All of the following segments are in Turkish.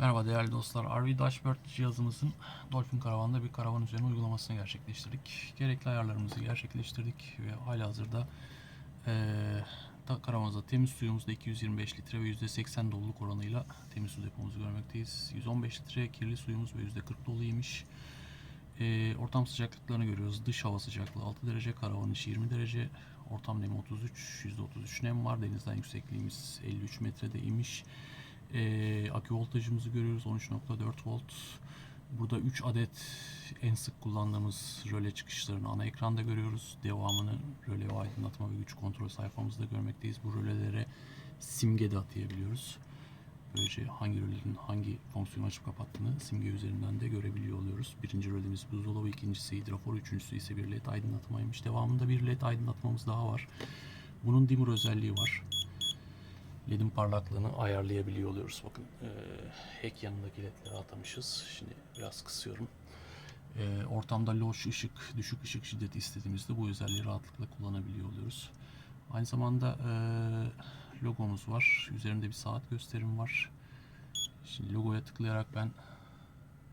Merhaba değerli dostlar. RV Dashboard cihazımızın Dolphin Karavan'da bir karavan üzerine uygulamasını gerçekleştirdik. Gerekli ayarlarımızı gerçekleştirdik ve halihazırda eee da karavanımızda temiz suyumuzda 225 litre ve %80 doluluk oranıyla temiz su depomuzu görmekteyiz. 115 litre kirli suyumuz ve %40 doluymuş. Eee ortam sıcaklıklarını görüyoruz. Dış hava sıcaklığı 6 derece, karavan içi 20 derece. Ortam nemi 33, %33 nem var. Denizden yüksekliğimiz 53 metrede imiş. Ee, akü voltajımızı görüyoruz 13.4 volt. Burada 3 adet en sık kullandığımız röle çıkışlarını ana ekranda görüyoruz. Devamını röle aydınlatma ve güç kontrol sayfamızda görmekteyiz. Bu rölelere simge de atayabiliyoruz. Böylece hangi rölenin hangi fonksiyonu açıp kapattığını simge üzerinden de görebiliyor oluyoruz. Birinci rölemiz buzdolabı, ikincisi hidrafor, üçüncüsü ise bir led aydınlatmaymış. Devamında bir led aydınlatmamız daha var. Bunun dimmer özelliği var. LED'in parlaklığını ayarlayabiliyor oluyoruz. Bakın eee hack yanındaki ledleri atamışız. Şimdi biraz kısıyorum. Eee, ortamda loş ışık, düşük ışık şiddeti istediğimizde bu özelliği rahatlıkla kullanabiliyor oluyoruz. Aynı zamanda eee, logomuz var. Üzerinde bir saat gösterim var. Şimdi logoya tıklayarak ben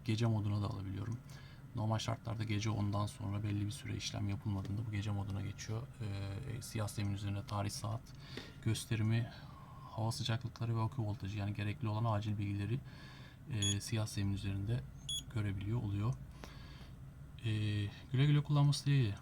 gece moduna da alabiliyorum. Normal şartlarda gece 10'dan sonra belli bir süre işlem yapılmadığında bu gece moduna geçiyor. Ee, siyah zemin üzerinde tarih saat gösterimi, hava sıcaklıkları ve akü voltajı yani gerekli olan acil bilgileri e, siyah zemin üzerinde görebiliyor oluyor. Ee, güle güle kullanması dileğiyle.